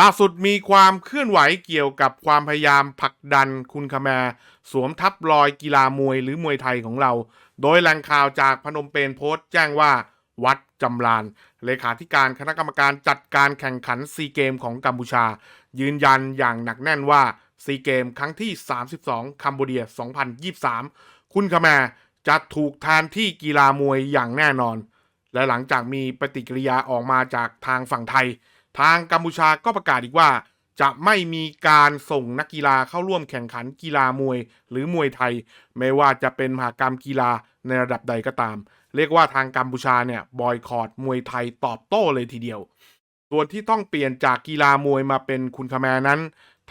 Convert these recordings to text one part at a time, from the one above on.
ล่าสุดมีความเคลื่อนไหวเกี่ยวกับความพยายามผลักดันคุณคาแมร์สวมทับรอยกีฬามวยหรือมวยไทยของเรา โดยแหล่งข่าวจากพนมเปญโพสต์แจ้งว่า วัดจำลาน เลขาธิการคณะกรรมการจัดการแข่งขันซีเกมของกัมพูชา ยืนยันอย่างหนักแน่นว่าซีเกมครั้งที่ 32 คัมโบเดีย 2023 คุณคาแมร์จะถูกแทนที่กีฬามวยอย่างแน่นอน และหลังจากมีปฏิกิริยาออกมาจากทางฝั่งไทย ทางกัมพูชาก็ประกาศอีกว่า จะไม่มีการส่งนักกีฬาเข้าร่วมแข่งขันกีฬามวย หรือมวยไทย ไม่ว่าจะเป็นมหากรรมกีฬาในระดับใดก็ตาม เรียกว่าทางกัมพูชาเนี่ยบอยคอรดมวยไทยตอบโต้เลยทีเดียว ส่วนที่ต้องเปลี่ยนจากกีฬามวยมาเป็นคุณคแมนั้น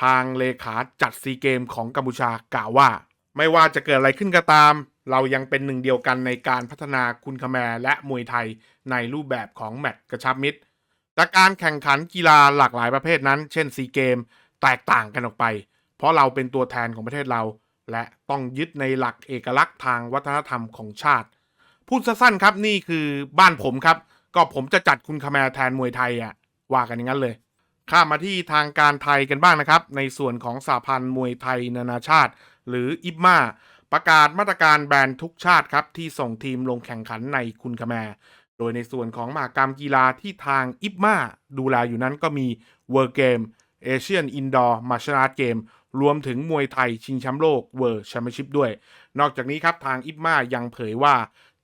ทางเลขาจัดซีเกมของกัมพูชากล่าวว่า ไม่ว่าจะเกิดอะไรขึ้นก็ตามเรายังเป็นหนึ่งเดียวกันในการพัฒนาคุณคแมและมวยไทยในรูปแบบของแมตช์กระชับมิตร แต่การแข่งขันกีฬาหลากหลายประเภทนั้น เช่นซีเกมแตกต่างกันออกไป เพราะเราเป็นตัวแทนของประเทศเรา และต้องยึดในหลักเอกลักษณ์ทางวัฒนธรรมของชาติ พูดสั้นๆครับนี่คือบ้านผมครับ ก็ผมจะจัดคุณคาแมรแทนมวยไทยอะว่ากันอย่างนั้นเลยข้ามาที่ทางการไทยกันบ้างนะครับ ในส่วนของสาพันธ์มวยไทยนานาชาติ หรืออิบมาประกาศมาตรการแบนทุกชาติครับ ที่ส่งทีมลงแข่งขันในคุณคาแมร โดยในส่วนของมหากรรมกีฬาที่ทางอิบมาดูแลอยู่นั้นก็มีเวิร์เกมเอเชียนอินดอร์มาชาร์เกมรวมถึงมวยไทยชิงแชมป์โลกเวิร์แชมเปี้ยนชิพด้วย นอกจากนี้ครับทางอิบมายังเผยว่า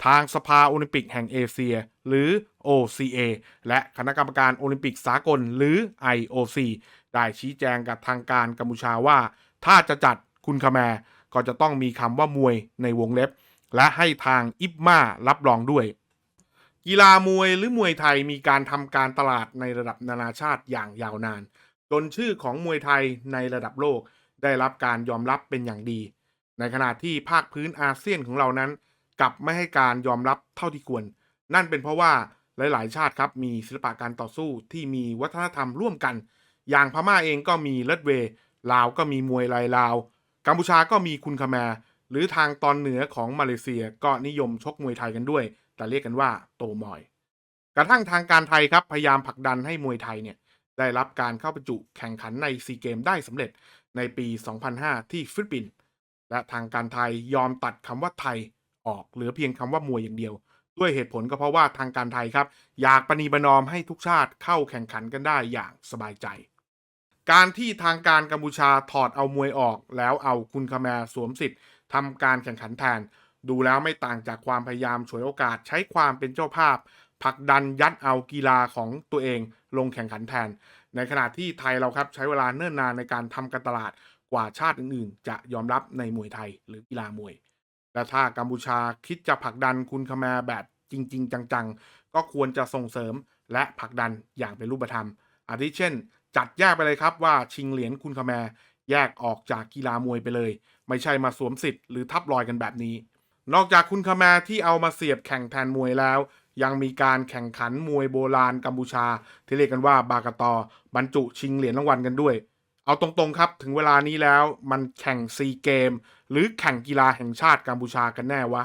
ทางสภาโอลิมปิกแห่งเอเชีย หรือ OCA และคณะกรรมการโอลิมปิกสากลหรือ IOC ได้ชี้แจงกับทางการกัมพูชาว่า ถ้าจะจัดคุณคาแมก็จะต้องมีคำว่ามวยในวงเล็บ และให้ทางอิบมารับรองด้วย กีฬามวยหรือมวยไทยมีการทำการตลาดในระดับนานาชาติอย่างยาวนาน จนชื่อของมวยไทยในระดับโลกได้รับการยอมรับเป็นอย่างดี ในขณะที่ภาคพื้นอาเซียนของเรานั้น กลับไม่ให้การยอมรับเท่าที่ควร นั่นเป็นเพราะว่าหลาย ๆ ชาติครับมีศิลปะการต่อสู้ที่มีวัฒนธรรมร่วมกัน อย่างพม่าเองก็มีเลดเวลาวก็มีมวยลายลาว กัมพูชาก็มีคุณคาแมร์ หรือทางตอนเหนือของมาเลเซียก็นิยมชกมวยไทยกันด้วย แต่เรียกกันว่าโตมอย กระทั่งทางการไทยครับพยายามผลักดันให้มวยไทยเนี่ยได้รับการเข้าประจุแข่งขันในซีเกมได้สำเร็จในปี 2005 ที่ฟิลิปปินส์และทางการไทยยอมตัดคำว่าไทยออกเหลือเพียงคำว่ามวยอย่างเดียว ด้วยเหตุผลก็เพราะว่าทางการไทยครับ อยากประนีประนอมให้ทุกชาติเข้าแข่งขันกันได้อย่างสบายใจ การที่ทางการกัมพูชาถอดเอามวยออก แล้วเอาคุณคาแมร์สวมสิทธิ์ ทำการแข่งขันแทน ดูแล้วไม่ต่างจากความพยายามฉวยโอกาสใช้ความเป็นเจ้าภาพผลักดันยัดเอากีฬาของตัวเองลงแข่งขันแทน ในขณะที่ไทยเราครับใช้เวลาเนิ่นนานในการทำการตลาดกว่าชาติอื่นๆ จะยอมรับในมวยไทยหรือกีฬามวย และถ้ากัมพูชาคิดจะผลักดันคุณคแมร์แบบจริง ๆ จังๆ ก็ควรจะส่งเสริมและผลักดันอย่างเป็นรูปธรรม อาทิเช่น จัดแยกไปเลยครับว่าชิงเหรียญคุณคแมร์ แยกออกจากกีฬามวยไปเลย ไม่ใช่มาสวมสิทธิ์หรือทับรอยกันแบบนี้ นอกจากคุณคาแมาที่เอามาเสียบแข่งแทนมวยแล้ว ยังมีการแข่งขันมวยโบราณกัมพูชา ที่เรียกกันว่าบากาตอบรรจุชิงเหรียญรางวัลกันด้วย เอาตรงๆครับถึงเวลานี้แล้วมันแข่งซีเกม หรือแข่งกีฬาแห่งชาติกัมพูชากันแน่วะ